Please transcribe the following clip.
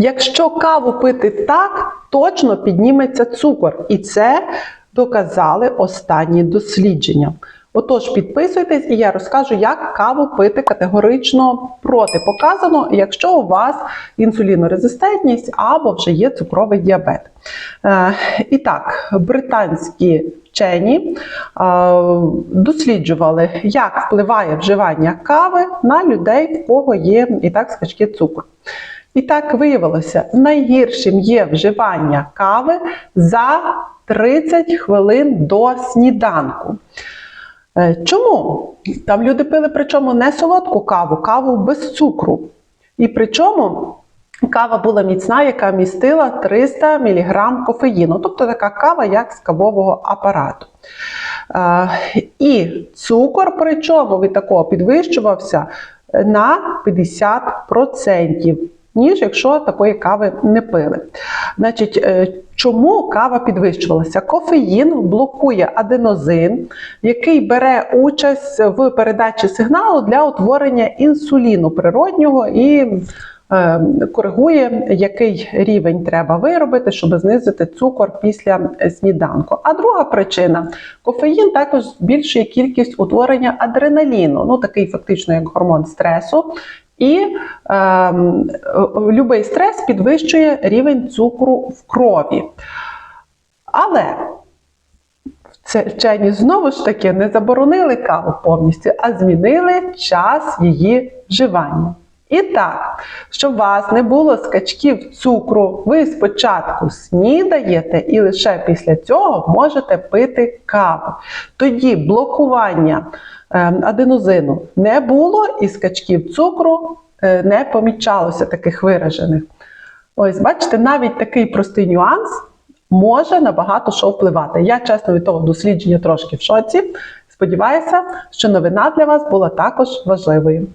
Якщо каву пити так, точно підніметься цукор. І це доказали останні дослідження. Отож, підписуйтесь, і я розкажу, як каву пити категорично протипоказано, якщо у вас інсулінорезистентність або вже є цукровий діабет. Е, і так, британські вчені е, досліджували, як впливає вживання кави на людей, в кого є і так скачки цукру. І так виявилося, найгіршим є вживання кави за 30 хвилин до сніданку. Е, Чому? Там люди пили причому не солодку каву, каву без цукру. І причому кава була міцна, яка містила 300 мг кофеїну, тобто така кава, як з кавового апарату. Е, І цукор, причому від такого підвищувався на 50%. Ніж якщо такої кави не пили. Значить, е, чому кава підвищувалася? Кофеїн блокує аденозин, який бере участь в передачі сигналу для утворення інсуліну природнього і е, коригує, який рівень треба виробити, щоб знизити цукор після сніданку. А друга причина кофеїн також збільшує кількість утворення адреналіну, ну такий фактично як гормон стресу. І е, будь-який стрес підвищує рівень цукру в крові. Але це вчені знову ж таки не заборонили каву повністю, а змінили час її вживання. І так, щоб у вас не було скачків цукру, ви спочатку снідаєте і лише після цього можете пити каву. Тоді блокування е, аденозину не було і скачків цукру е, не помічалося таких виражених. Ось, бачите, навіть такий простий нюанс може на багато що впливати. Я, чесно, від того дослідження трошки в шоці. Сподіваюся, що новина для вас була також важливою.